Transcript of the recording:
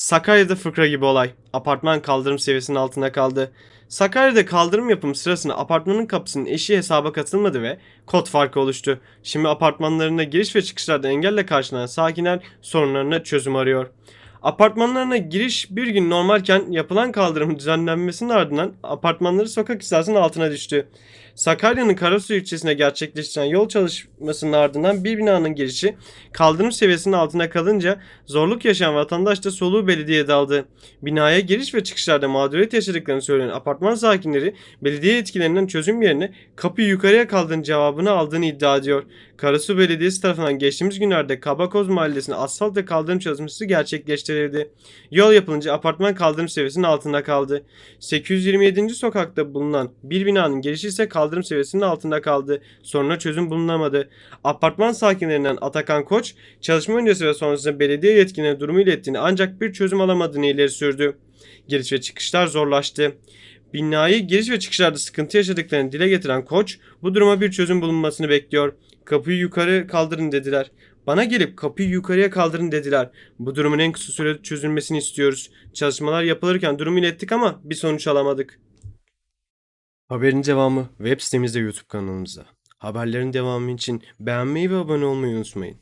Sakarya'da fıkra gibi olay. Apartman kaldırım seviyesinin altında kaldı. Sakarya'da kaldırım yapımı sırasında apartmanın kapısının eşiği hesaba katılmadı ve kod farkı oluştu. Şimdi apartmanlarına giriş ve çıkışlarda engelle karşılanan sakinler sorunlarına çözüm arıyor. Apartmanlarına giriş bir gün normalken yapılan kaldırımın düzenlenmesinin ardından apartmanları sokak hizasının altına düştü. Sakarya'nın Karasu ilçesine gerçekleştirilen yol çalışmasının ardından bir binanın girişi kaldırım seviyesinin altına kalınca zorluk yaşayan vatandaş da soluğu belediyeye daldı. Binaya giriş ve çıkışlarda mağduriyet yaşadıklarını söyleyen apartman sakinleri belediye yetkililerinden çözüm yerine kapıyı yukarıya kaldırın cevabını aldığını iddia ediyor. Karasu Belediyesi tarafından geçtiğimiz günlerde Kabakoz Mahallesi'ne asfalt ve kaldırım çalışması gerçekleştirildi. Yol yapılınca apartman kaldırım seviyesinin altında kaldı. 827. sokakta bulunan bir binanın girişi ise kaldırım seviyesinin altında kaldı. Soruna çözüm bulunamadı. Apartman sakinlerinden Atakan Koç, çalışma öncesi ve sonrasında belediye yetkililerine durumu ilettiğini ancak bir çözüm alamadığını ileri sürdü. Giriş ve çıkışlar zorlaştı. Binayı giriş ve çıkışlarda sıkıntı yaşadıklarını dile getiren Koç, bu duruma bir çözüm bulunmasını bekliyor. Kapıyı yukarı kaldırın dediler. Bana gelip kapıyı yukarıya kaldırın dediler. Bu durumun en kısa sürede çözülmesini istiyoruz. Çalışmalar yapılırken durumu ilettik ama bir sonuç alamadık. Haberin devamı web sitemizde YouTube kanalımızda. Haberlerin devamı için beğenmeyi ve abone olmayı unutmayın.